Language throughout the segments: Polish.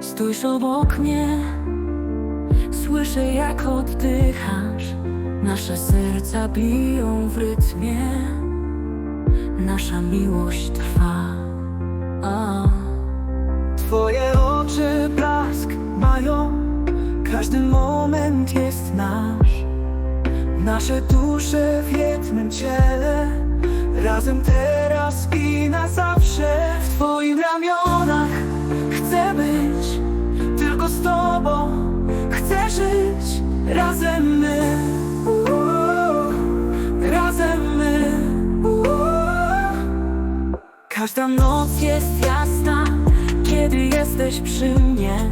Stójsz obok mnie, słyszę jak oddychasz. Nasze serca biją w rytmie, nasza miłość trwa. O. Twoje oczy blask mają, każdy moment jest nasz. Nasze dusze w jednym ciele, razem teraz i na zawsze. W Twoich ramionach chcę być, tylko z Tobą chcę żyć. Razem my, razem my. Każda noc jest jasna, kiedy jesteś przy mnie.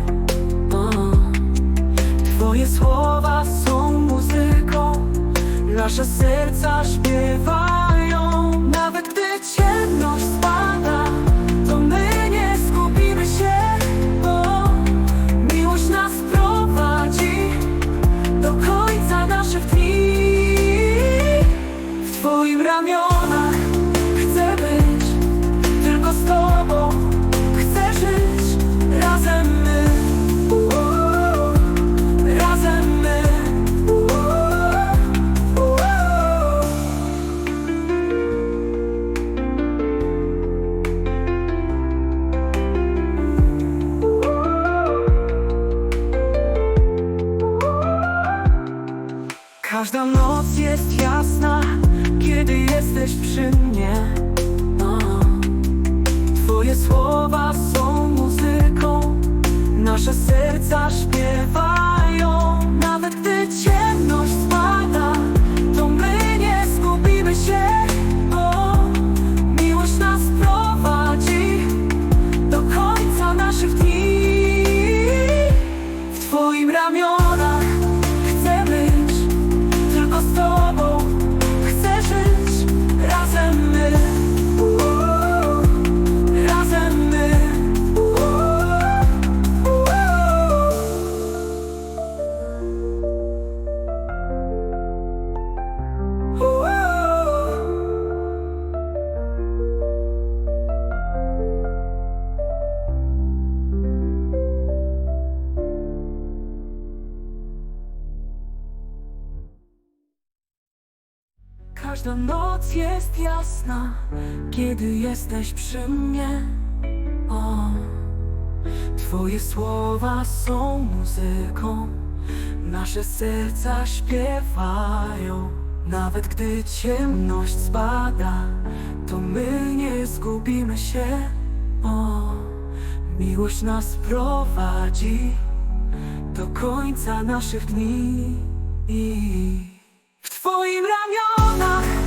Twoje słowa są muzyką, nasze serca śpiewają. Każda noc jest jasna, kiedy jesteś przy mnie. Twoje słowa są muzyką, nasze serca Każda noc jest jasna, kiedy jesteś przy mnie. O, Twoje słowa są muzyką, nasze serca śpiewają. Nawet gdy ciemność spada, to my nie zgubimy się. O, miłość nas prowadzi do końca naszych dni. I w Twoim ramionach